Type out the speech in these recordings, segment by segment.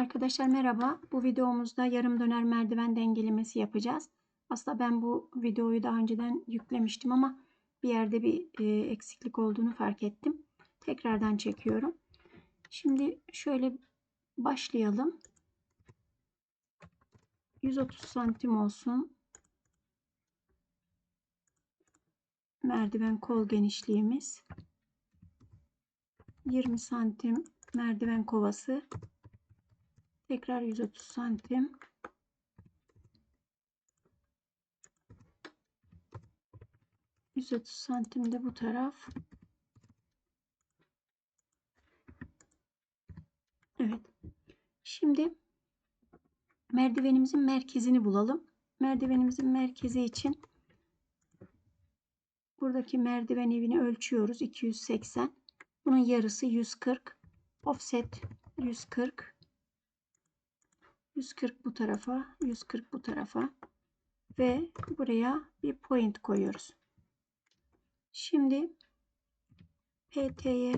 Arkadaşlar merhaba. Bu videomuzda yarım döner merdiven dengelemesi yapacağız. Aslında ben bu videoyu daha önceden yüklemiştim ama bir yerde bir e, eksiklik olduğunu fark ettim. Tekrardan çekiyorum. Şimdi şöyle başlayalım. 130 santim olsun. Merdiven kol genişliğimiz. 20 santim merdiven kovası. Tekrar 130 santim. Yüz otuz santim de bu taraf. Evet. Şimdi merdivenimizin merkezini bulalım. Merdivenimizin merkezi için buradaki merdiven evini ölçüyoruz. 280. Bunun yarısı 140. Offset 140. 140 bu tarafa, 140 bu tarafa ve buraya bir point koyuyoruz. Şimdi PT'ye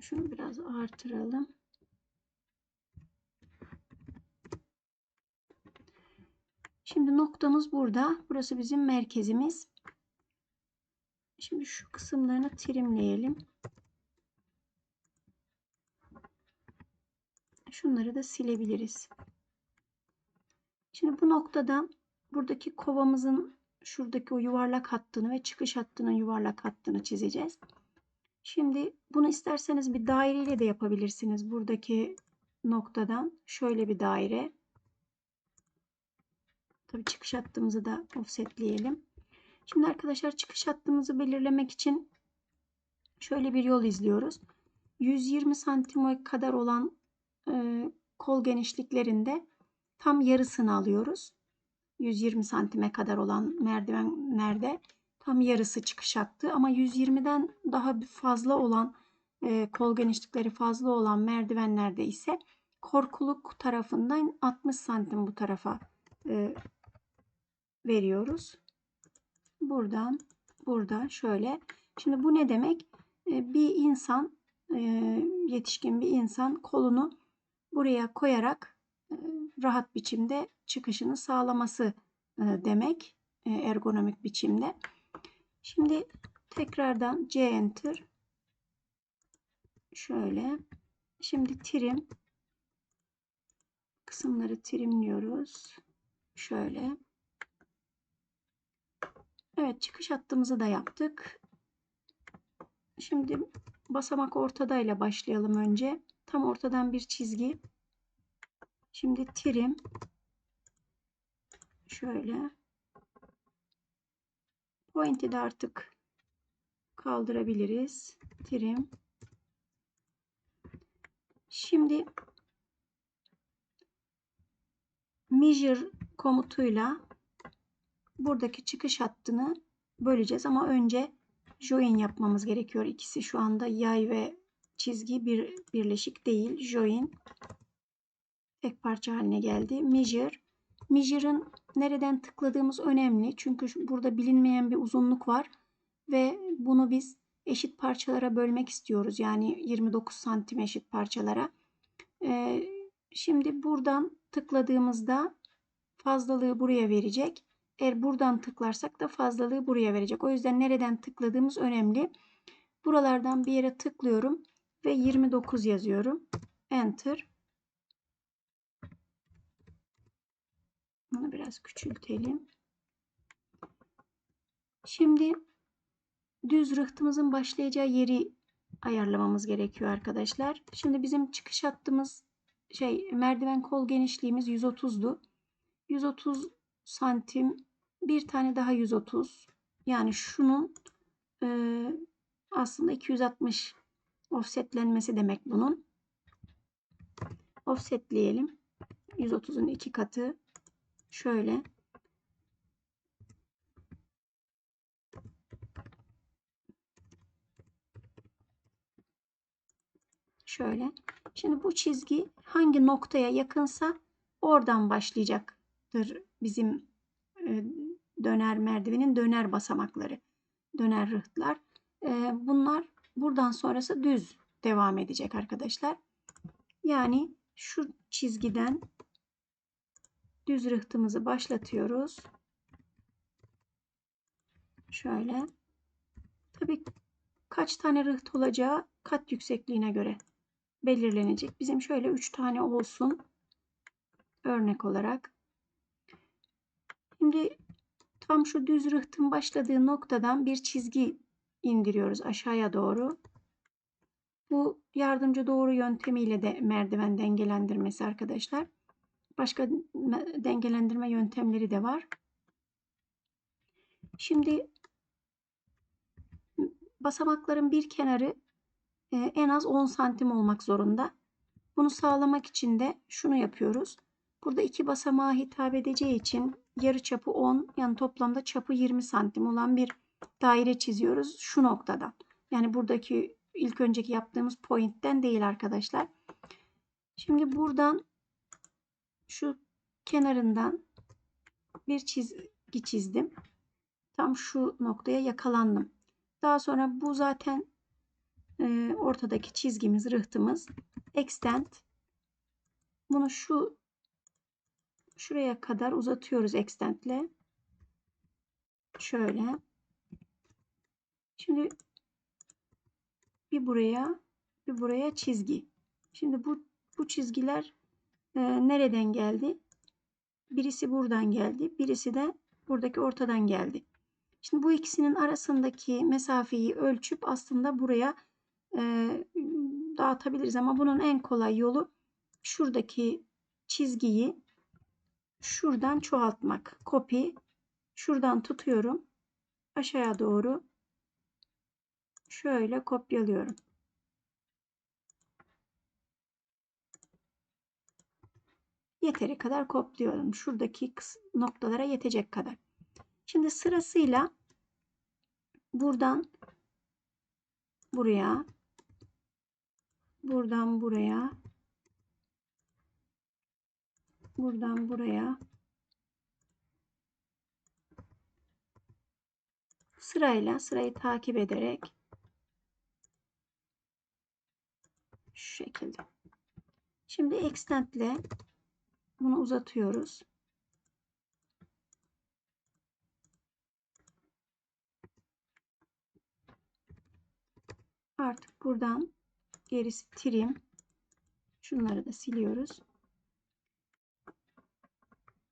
şunu biraz artıralım. Şimdi noktamız burada. Burası bizim merkezimiz. Şimdi şu kısımlarını trimleyelim. Şunları da silebiliriz. Şimdi bu noktadan buradaki kovamızın şuradaki o yuvarlak hattını ve çıkış hattının yuvarlak hattını çizeceğiz. Şimdi bunu isterseniz bir daireyle de yapabilirsiniz. Buradaki noktadan şöyle bir daire. Tabii çıkış hattımızı da offsetleyelim. Şimdi arkadaşlar çıkış hattımızı belirlemek için şöyle bir yol izliyoruz. 120 santim kadar olan kol genişliklerinde tam yarısını alıyoruz. 120 santime kadar olan merdivenlerde tam yarısı çıkış hattı ama 120'den daha fazla olan kol genişlikleri fazla olan merdivenlerde ise korkuluk tarafından 60 santim bu tarafa veriyoruz. Buradan burada şöyle. Şimdi bu ne demek? Bir insan yetişkin bir insan kolunu buraya koyarak e, rahat biçimde çıkışını sağlaması e, demek e, ergonomik biçimde. Şimdi tekrardan C enter. Şöyle. Şimdi trim. Kısımları trimliyoruz. Şöyle. Evet çıkış hattımızı da yaptık. Şimdi basamak ortadayla başlayalım önce tam ortadan bir çizgi Şimdi trim şöyle pointi de artık kaldırabiliriz. Trim. Şimdi measure komutuyla buradaki çıkış hattını böleceğiz ama önce join yapmamız gerekiyor. İkisi şu anda yay ve çizgi bir birleşik değil. Join tek parça haline geldi. Measure. Measure'ın nereden tıkladığımız önemli. Çünkü burada bilinmeyen bir uzunluk var. Ve bunu biz eşit parçalara bölmek istiyoruz. Yani 29 santim eşit parçalara. Ee, şimdi buradan tıkladığımızda fazlalığı buraya verecek. Eğer buradan tıklarsak da fazlalığı buraya verecek. O yüzden nereden tıkladığımız önemli. Buralardan bir yere tıklıyorum ve 29 yazıyorum. Enter. Bunu biraz küçültelim. Şimdi düz rıhtımızın başlayacağı yeri ayarlamamız gerekiyor arkadaşlar. Şimdi bizim çıkış hattımız şey merdiven kol genişliğimiz 130'du. 130 santim bir tane daha 130 yani şunun e, aslında 260 offsetlenmesi demek bunun. Offsetleyelim. 130'un iki katı Şöyle. Şöyle. Şimdi bu çizgi hangi noktaya yakınsa oradan başlayacaktır bizim e, döner merdivenin döner basamakları. Döner rıhtlar. E, bunlar buradan sonrası düz devam edecek arkadaşlar. Yani şu çizgiden düz rıhtımızı başlatıyoruz. Şöyle. Tabii kaç tane rıht olacağı kat yüksekliğine göre belirlenecek. Bizim şöyle 3 tane olsun. Örnek olarak. Şimdi tam şu düz rıhtın başladığı noktadan bir çizgi indiriyoruz aşağıya doğru. Bu yardımcı doğru yöntemiyle de merdiven dengelendirmesi arkadaşlar. Başka dengelendirme yöntemleri de var. Şimdi basamakların bir kenarı e, en az 10 santim olmak zorunda. Bunu sağlamak için de şunu yapıyoruz. Burada iki basamağa hitap edeceği için yarı çapı 10 yani toplamda çapı 20 santim olan bir daire çiziyoruz şu noktadan. Yani buradaki ilk önceki yaptığımız pointten değil arkadaşlar. Şimdi buradan şu kenarından bir çizgi çizdim. Tam şu noktaya yakalandım. Daha sonra bu zaten e, ortadaki çizgimiz, rıhtımız. Extend. Bunu şu şuraya kadar uzatıyoruz extend'le. Şöyle. Şimdi bir buraya, bir buraya çizgi. Şimdi bu bu çizgiler e, nereden geldi? Birisi buradan geldi, birisi de buradaki ortadan geldi. Şimdi bu ikisinin arasındaki mesafeyi ölçüp aslında buraya e, dağıtabiliriz ama bunun en kolay yolu şuradaki çizgiyi şuradan çoğaltmak. Copy şuradan tutuyorum. Aşağıya doğru şöyle kopyalıyorum. Yeteri kadar kopyalıyorum. Şuradaki noktalara yetecek kadar. Şimdi sırasıyla buradan buraya buradan buraya buradan buraya sırayla sırayı takip ederek şu şekilde. Şimdi extend ile bunu uzatıyoruz. Artık buradan gerisi trim. Şunları da siliyoruz.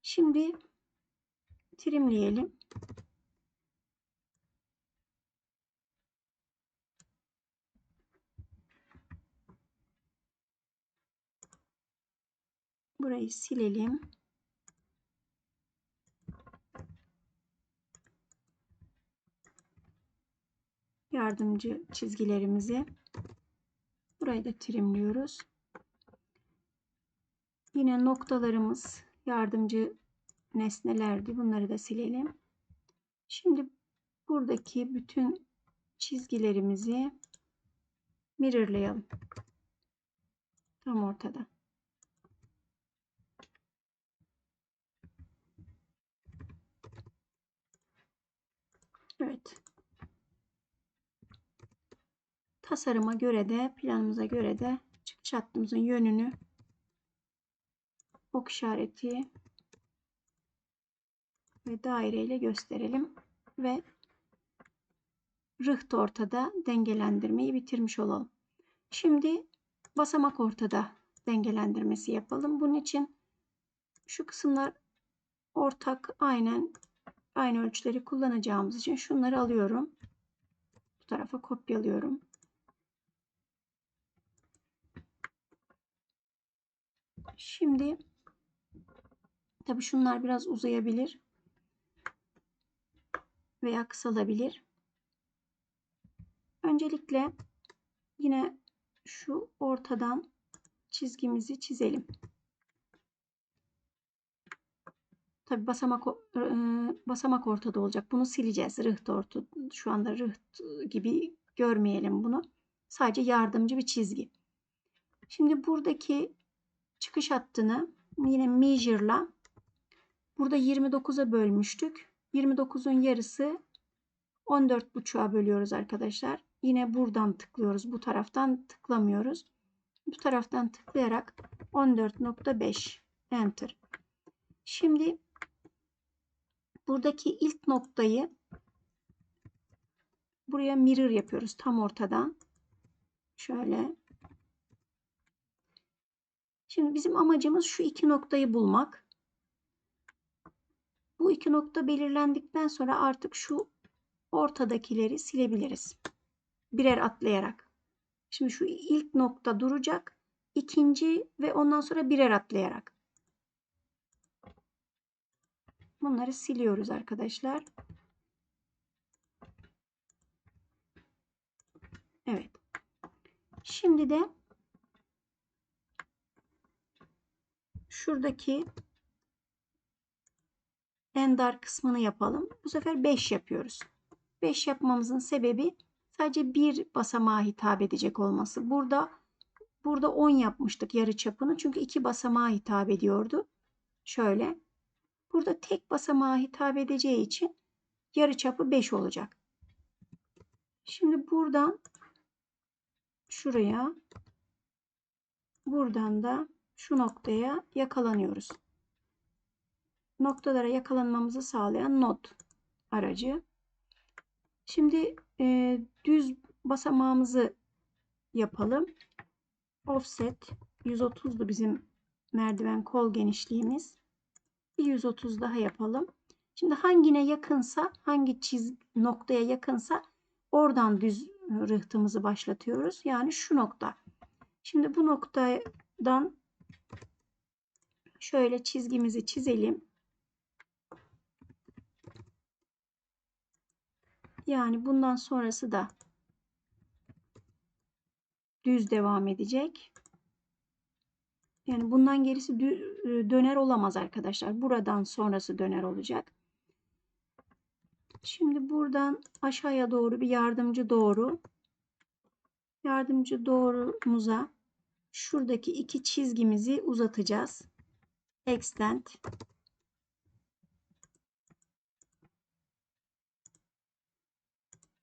Şimdi trimleyelim. Burayı silelim. Yardımcı çizgilerimizi burayı da trimliyoruz. Yine noktalarımız yardımcı nesnelerdi. Bunları da silelim. Şimdi buradaki bütün çizgilerimizi mirrorlayalım. Tam ortada. Evet. Tasarıma göre de planımıza göre de çıkış hattımızın yönünü ok işareti ve daire ile gösterelim ve rıht ortada dengelendirmeyi bitirmiş olalım. Şimdi basamak ortada dengelendirmesi yapalım. Bunun için şu kısımlar ortak aynen aynı ölçüleri kullanacağımız için şunları alıyorum. Bu tarafa kopyalıyorum. Şimdi tabi şunlar biraz uzayabilir veya kısalabilir. Öncelikle yine şu ortadan çizgimizi çizelim. Tabi basamak e, basamak ortada olacak. Bunu sileceğiz. Rıht orta. Şu anda rıht gibi görmeyelim bunu. Sadece yardımcı bir çizgi. Şimdi buradaki çıkış hattını yine measure'la burada 29'a bölmüştük. 29'un yarısı 14,5'a bölüyoruz arkadaşlar. yine buradan tıklıyoruz. Bu taraftan tıklamıyoruz. Bu taraftan tıklayarak 14.5 enter. Şimdi buradaki ilk noktayı buraya mirror yapıyoruz tam ortadan. Şöyle. Şimdi bizim amacımız şu iki noktayı bulmak. Bu iki nokta belirlendikten sonra artık şu ortadakileri silebiliriz. Birer atlayarak. Şimdi şu ilk nokta duracak. İkinci ve ondan sonra birer atlayarak. Bunları siliyoruz arkadaşlar. Evet. Şimdi de şuradaki en dar kısmını yapalım. Bu sefer 5 yapıyoruz. 5 yapmamızın sebebi sadece bir basamağa hitap edecek olması. Burada burada 10 yapmıştık yarı çapını. Çünkü iki basamağa hitap ediyordu. Şöyle. Burada tek basamağa hitap edeceği için yarı çapı 5 olacak. Şimdi buradan şuraya buradan da şu noktaya yakalanıyoruz. Noktalara yakalanmamızı sağlayan not aracı. Şimdi e, düz basamağımızı yapalım. Offset 130'du bizim merdiven kol genişliğimiz. Bir 130 daha yapalım. Şimdi hangine yakınsa, hangi çiz noktaya yakınsa oradan düz rıhtımızı başlatıyoruz. Yani şu nokta. Şimdi bu noktadan şöyle çizgimizi çizelim. Yani bundan sonrası da düz devam edecek. Yani bundan gerisi döner olamaz arkadaşlar. Buradan sonrası döner olacak. Şimdi buradan aşağıya doğru bir yardımcı doğru. Yardımcı doğrumuza şuradaki iki çizgimizi uzatacağız. Extend.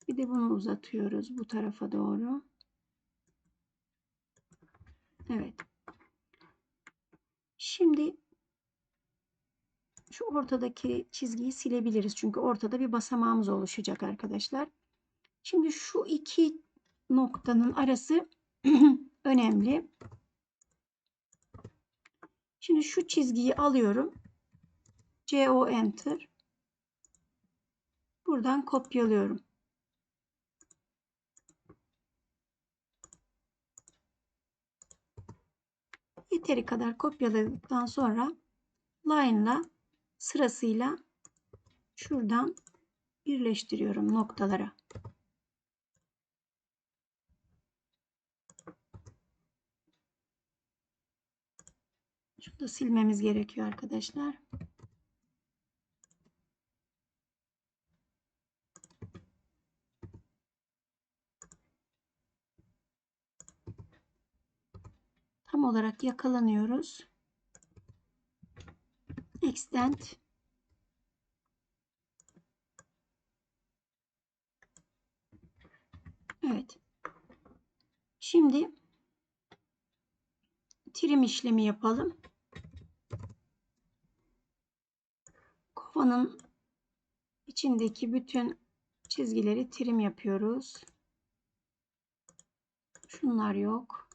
Bir de bunu uzatıyoruz bu tarafa doğru. Evet. Şimdi şu ortadaki çizgiyi silebiliriz. Çünkü ortada bir basamağımız oluşacak arkadaşlar. Şimdi şu iki noktanın arası önemli. Şimdi şu çizgiyi alıyorum. CO Enter. Buradan kopyalıyorum. Yeteri kadar kopyaladıktan sonra line'la sırasıyla şuradan birleştiriyorum noktalara. Şunu da silmemiz gerekiyor arkadaşlar. Tam olarak yakalanıyoruz. Extend Evet. Şimdi trim işlemi yapalım. Kovanın içindeki bütün çizgileri trim yapıyoruz. Şunlar yok.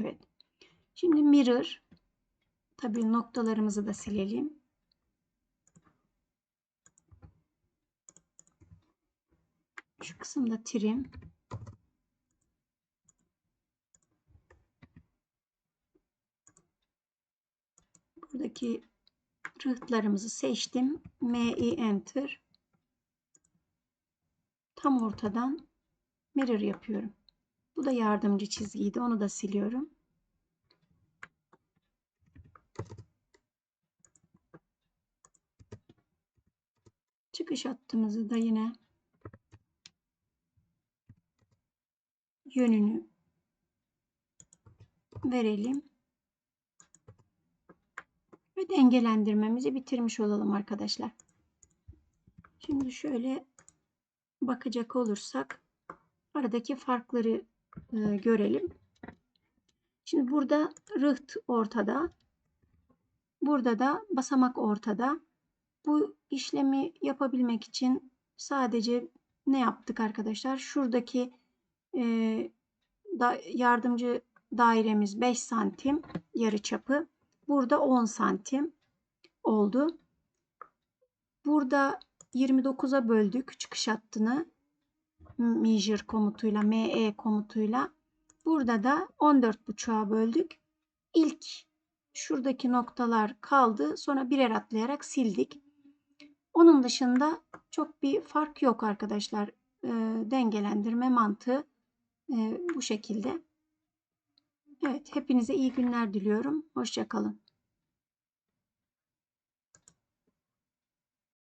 Evet. Şimdi mirror. Tabii noktalarımızı da silelim. Şu kısımda trim. Buradaki rıhtlarımızı seçtim. MI Enter. Tam ortadan mirror yapıyorum. Bu da yardımcı çizgiydi. Onu da siliyorum. Çıkış hattımızı da yine yönünü verelim. Ve dengelendirmemizi bitirmiş olalım arkadaşlar. Şimdi şöyle bakacak olursak aradaki farkları e, görelim. Şimdi burada rıht ortada. Burada da basamak ortada. Bu işlemi yapabilmek için sadece ne yaptık arkadaşlar? Şuradaki e, da, yardımcı dairemiz 5 santim yarı çapı. Burada 10 santim oldu. Burada 29'a böldük çıkış hattını. Measure komutuyla, ME komutuyla. Burada da 14,5'a böldük. İlk şuradaki noktalar kaldı. Sonra birer atlayarak sildik. Onun dışında çok bir fark yok arkadaşlar. E, dengelendirme mantığı bu şekilde. Evet, hepinize iyi günler diliyorum. Hoşçakalın.